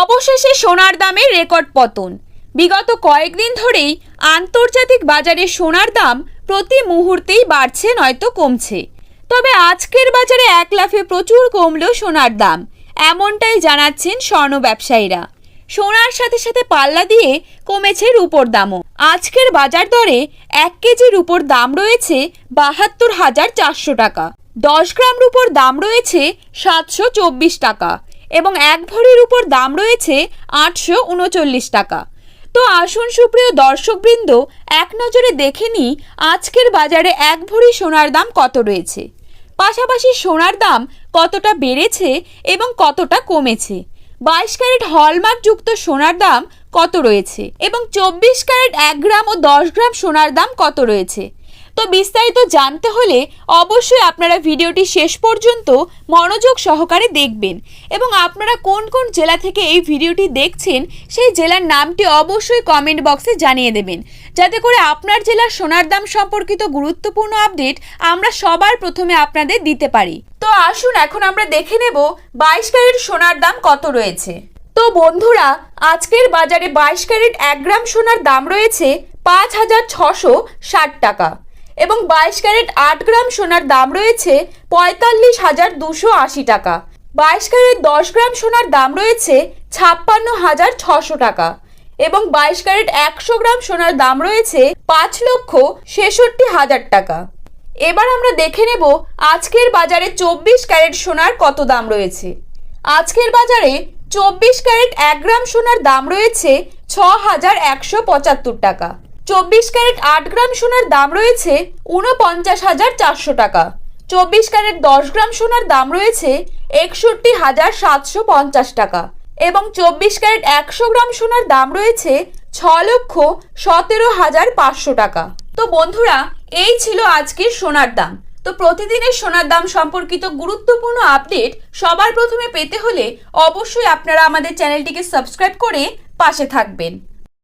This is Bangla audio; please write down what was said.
অবশেষে সোনার দামের রেকর্ড পতন। বিগত কয়েকদিন ধরেই আন্তর্জাতিক বাজারে সোনার দাম প্রতি মুহূর্তেই বাড়ছে, নয়তো কমছে। তবে আজকের বাজারে এক লাফে প্রচুর কমলো সোনার দাম, এমনটাই জানাচ্ছেন স্বর্ণ ব্যবসায়ীরা। সোনার সাথে সাথে পাল্লা দিয়ে কমেছে রূপোর দামও। আজকের বাজার দরে এক কেজি রূপোর দাম রয়েছে বাহাত্তর হাজার চারশো টাকা। দশ গ্রাম রূপোর দাম রয়েছে সাতশো চব্বিশ টাকা। এবং এক ভরির উপর দাম রয়েছে আটশো উনচল্লিশ টাকা। তো আসুন সুপ্রিয় দর্শকবৃন্দ, এক নজরে দেখে নিই আজকের বাজারে এক ভরি সোনার দাম কত রয়েছে। পাশাপাশি সোনার দাম কতটা বেড়েছে এবং কতটা কমেছে? বাইশ ক্যারেট হলমার্ক যুক্ত সোনার দাম কত রয়েছে? এবং চব্বিশ ক্যারেট এক গ্রাম ও দশ গ্রাম সোনার দাম কত রয়েছে? তো বিস্তারিত জানতে হলে অবশ্যই আপনারা ভিডিওটি শেষ পর্যন্ত মনোযোগ সহকারে দেখবেন। এবং আপনারা কোন কোন জেলা থেকে এই ভিডিওটি দেখছেন, সেই জেলার নামটি অবশ্যই কমেন্ট বক্সে জানিয়ে দেবেন। যাতে করে আপনার জেলার সোনার দাম সম্পর্কিত গুরুত্বপূর্ণ আপডেট আমরা সবার প্রথমে আপনাদের দিতে পারি। তো আসুন এখন আমরা দেখে নেব বাইশ ক্যারেট সোনার দাম কত রয়েছে। তো বন্ধুরা, আজকের বাজারে বাইশ ক্যারেট এক গ্রাম সোনার দাম রয়েছে পাঁচ হাজার ছশো ষাট টাকা। এবং বাইশ ক্যারেট আট গ্রাম সোনার দাম রয়েছে পঁয়তাল্লিশ হাজার দুশো আশি টাকা। বাইশ ক্যারেট দশ গ্রাম সোনার দাম রয়েছে ছাপ্পান্ন হাজার ছশো টাকা এবং বাইশ ক্যারেট একশো গ্রাম সোনার দাম রয়েছে পাঁচ লক্ষ ছেষট্টি হাজার টাকা। এবার আমরা দেখে নেব আজকের বাজারে চব্বিশ ক্যারেট সোনার কত দাম রয়েছে। আজকের বাজারে চব্বিশ ক্যারেট এক গ্রাম সোনার দাম রয়েছে ছ হাজার একশো পঁচাত্তর টাকা। চব্বিশ ক্যারেট আট গ্রাম সোনার দাম রয়েছে উনপঞ্চাশ হাজার চারশো টাকা। চব্বিশ ক্যারেট দশ গ্রাম সোনার দাম রয়েছে একষট্টি হাজার সাতশো পঞ্চাশ টাকা এবং চব্বিশ ক্যারেট একশো গ্রাম সোনার দাম রয়েছে ছ লক্ষ সতেরো হাজার পাঁচশো টাকা। তো বন্ধুরা, এই ছিল আজকের সোনার দাম। তো প্রতিদিনের সোনার দাম সম্পর্কিত গুরুত্বপূর্ণ আপডেট সবার প্রথমে পেতে হলে অবশ্যই আপনারা আমাদের চ্যানেলটিকে সাবস্ক্রাইব করে পাশে থাকবেন।